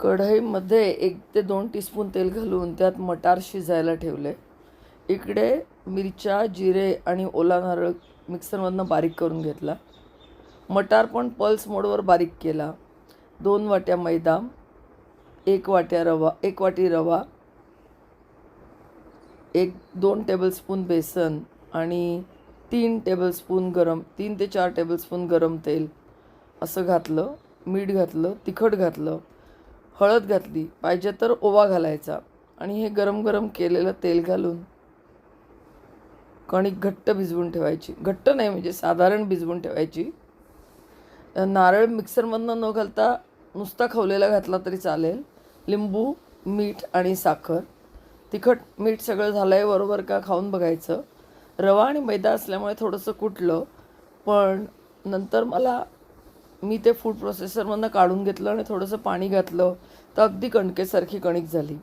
कढईमध्ये एक ते दोन टीस्पून तेल घालून त्यात मटार शिजायला ठेवले. इकडे मिरच्या जिरे आणि ओला नारळ मिक्सरमधनं बारीक करून घेतला. मटार पण पल्स मोडवर बारीक केला. दोन वाट्या मैदा एक वाट्या रवा एक वाटी रवा एक दोन टेबलस्पून बेसन आणि तीन टेबलस्पून गरम तीन ते चार टेबलस्पून गरम तेल असं घातलं मीठ घातलं तिखट घातलं. हळद घातली. पाहिजे तर ओवा घालायचा. आणि हे गरम गरम केलेलं तेल घालून कणिक घट्ट भिजवून ठेवायची. घट्ट नाही म्हणजे साधारण भिजवून ठेवायची. नारळ मिक्सरमधनं न घालता नुसता खवलेला घातला तरी चालेल. लिंबू मीठ आणि साखर. तिखट मीठ सगळं झालं आहे बरोबर का खाऊन बघायचं. रवा आणि मैदा असल्यामुळे थोडंसं कुटलं. पण नंतर मला मी ते फूड प्रोसेसरमधनं काढून घेतलं आणि थोडंसं पाणी घातलं तर अगदी कणकेसारखी कणिक झाली.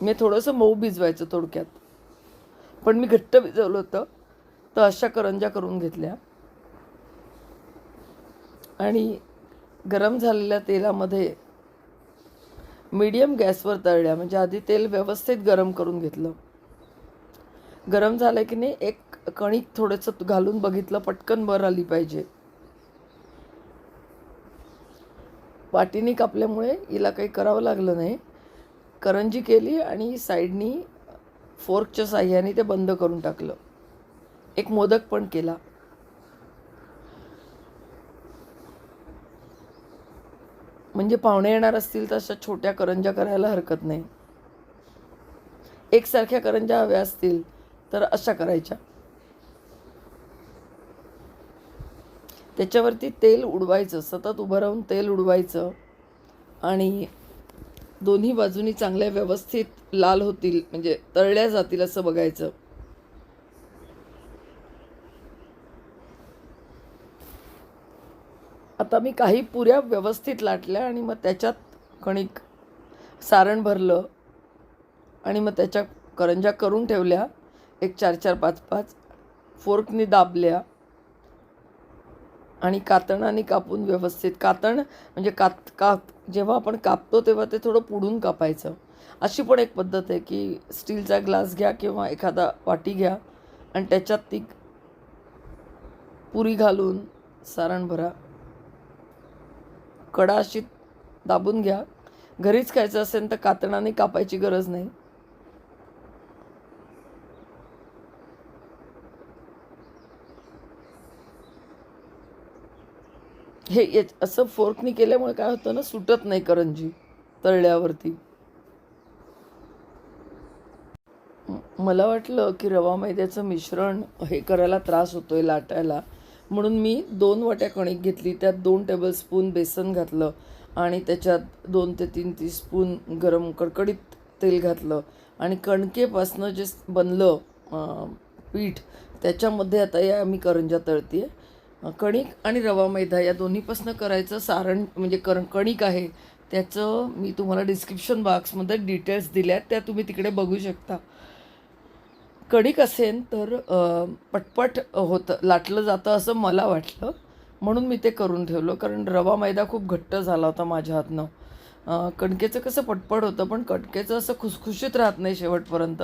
मी थोडंसं मऊ भिजवायचं थोडक्यात. पण मी घट्ट भिजवलं होतं तर अशा करंजा करून घेतल्या. आणि गरम झालेल्या तेलामध्ये मीडियम गॅसवर तळल्या म्हणजे आधी तेल व्यवस्थित गरम करून घेतलं. गरम झालं की नाही एक कणिक थोडंसं घालून बघितलं पटकन वर आली पाहिजे. वाटीने कापल्यामुळे हिला काही करावं लागलं नाही. करंजी केली आणि साईडनी फोर्कच्या साह्याने ते बंद करून टाकलं. एक मोदक पण केला. म्हणजे पाहुणे येणार असतील तर अशा छोट्या करंजा करायला हरकत नाही. एकसारख्या करंजा हव्या असतील तर अशा करायच्या. त्याच्यावरती तेल उडवायचं सतत उभं राहून तेल उडवायचं आणि दोन्ही बाजूनी चांगल्या व्यवस्थित लाल होतील म्हणजे तळल्या जातील असं बघायचं. आता मी काही पुऱ्या व्यवस्थित लाटल्या आणि मग त्याच्यात कणिक सारण भरलं आणि मग त्याच्या करंजा करून ठेवल्या. एक चार चार पाच पाच. फोर्कनी दाबल्या. आणि कातणाने कापून व्यवस्थित. कातण म्हणजे कात काप जेव्हा आपण कापतो तेव्हा ते थोडं पुढून कापायचं. अशी पण एक पद्धत आहे की स्टीलचा ग्लास घ्या किंवा एखादा वाटी घ्या आणि त्याच्यात ती पुरी घालून सारण भरा कडा अशी दाबून घ्या. घरीच खायचं असेल तर कातणाने कापायची गरज नाही. हे याच असं फोर्कनी केल्यामुळे काय होतं ना सुटत नाही करंजी तळल्यावरती. मला वाटलं की रवा मैद्याचं मिश्रण हे करायला त्रास होतोय लाटायला. म्हणून मी दोन वाट्या कणिक घेतली त्यात दोन टेबलस्पून बेसन घातलं आणि त्याच्यात दोन ते तीन ती स्पून गरम कडकडीत तेल घातलं. आणि कणकेपासनं जे बनलं पीठ त्याच्यामध्ये आता या मी करंजा तळते आहे कणिक आणि रवा मैदा या दोन्हीपासनं करायचं सारण म्हणजे कर कणिक आहे त्याचं मी तुम्हाला डिस्क्रिप्शन बॉक्समध्ये डिटेल्स दिल्या आहेत त्या तुम्ही तिकडे बघू शकता. कणिक असेल तर पटपट होतं लाटलं जातं असं मला वाटलं. म्हणून मी ते करून ठेवलं कारण रवा मैदा खूप घट्ट झाला होता माझ्या हातनं. कणकेचं कसं पटपट होतं पण कणकेचं असं खुसखुशीत राहत नाही शेवटपर्यंत.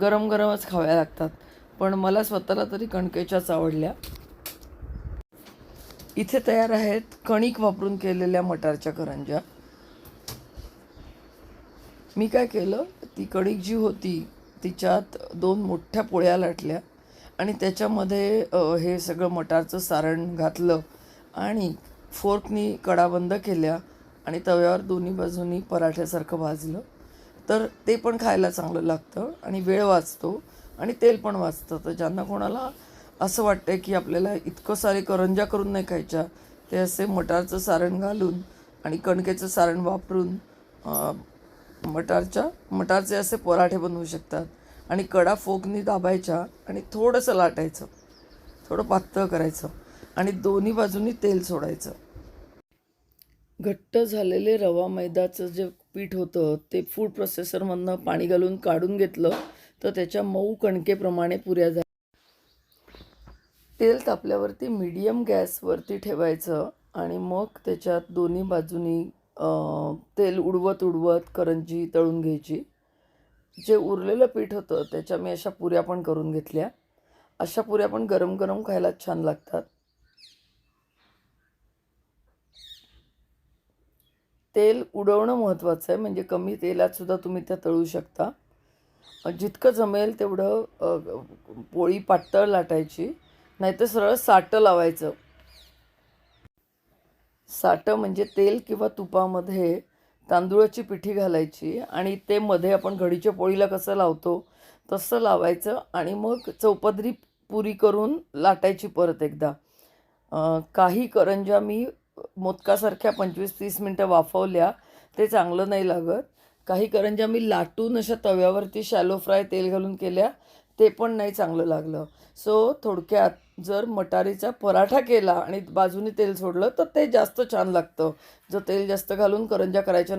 गरम गरमच खाव्या लागतात. पण मला स्वतःला तरी कणकेच्याच आवडल्या. इथे तयार आहेत कणिक वापरून केलेल्या मटारच्या करंज्या. मी काय केलं ती कणिक जी होती तिच्यात दोन मोठ्या पोळ्या लाटल्या आणि त्याच्यामध्ये हे सगळं मटारचं सारण घातलं आणि फोर्कनी कडा बंद केल्या आणि तव्यावर दोन्ही बाजूनी पराठ्यासारखं भाजलं. तर ते पण खायला चांगलं लागतं आणि वेळ वाचतो आणि तेल पण वाचतं. तर ज्यांना कोणाला असं वाटतं की आपल्याला इतकं सारे करंजा करून नाही खायच्या. ते असे मटारचं सारण घालून आणि कणकेचं सारण वापरून मटारच्या मटारचे असे पराठे बनवू शकतात. आणि कडा फोकनी दाबायच्या आणि थोडंसं लाटायचं. थोडं पातळ करायचं. आणि दोन्ही बाजूनी तेल सोडायचं. घट्ट झालेले रवा मैदाचं जे पीठ होतं ते फूड प्रोसेसरमधनं पाणी घालून काढून घेतलं तर त्याच्या मऊ कणकेप्रमाणे पुऱ्या झाल्या. तेल तापल्यावरती मीडियम गॅसवरती ठेवायचं आणि मग त्याच्यात दोन्ही बाजूनी तेल उडवत उडवत करंजी तळून घ्यायची. जे उरलेलं पीठ होतं त्याच्या मी अशा पुऱ्या पण करून घेतल्या. अशा पुऱ्या पण गरम गरम खायला छान लागतात. तेल उडवणं महत्त्वाचं आहे म्हणजे कमी तेलात सुद्धा तुम्ही त्या तळू शकता. जितकं जमेल तेवढं पोळी पातळ लाटायची. नाहीतर सरळ साठं लावायचं. साठं म्हणजे तेल किंवा तुपामध्ये तांदूळाची पिठी घालायची आणि ते मध्ये आपण घडीच्या पोळीला कसं लावतो तसं लावायचं आणि मग चौपदरी पुरी करून लाटायची परत एकदा. काही करंज्या मी मोदकासारख्या पंचवीस तीस मिनटं वाफवल्या ते चांगलं नाही लागत. काही करंज्या मी लाटून अशा तव्यावरती शॅलो फ्राय तेल घालून केल्या ते पण नाही चांगलं लागलं. सो थोडक्यात जर मटारीचा पराठा केला आणि बाजूने तेल सोडलं तर ते जास्त छान लागतं. जर तेल जास्त घालून करंज्या करायच्या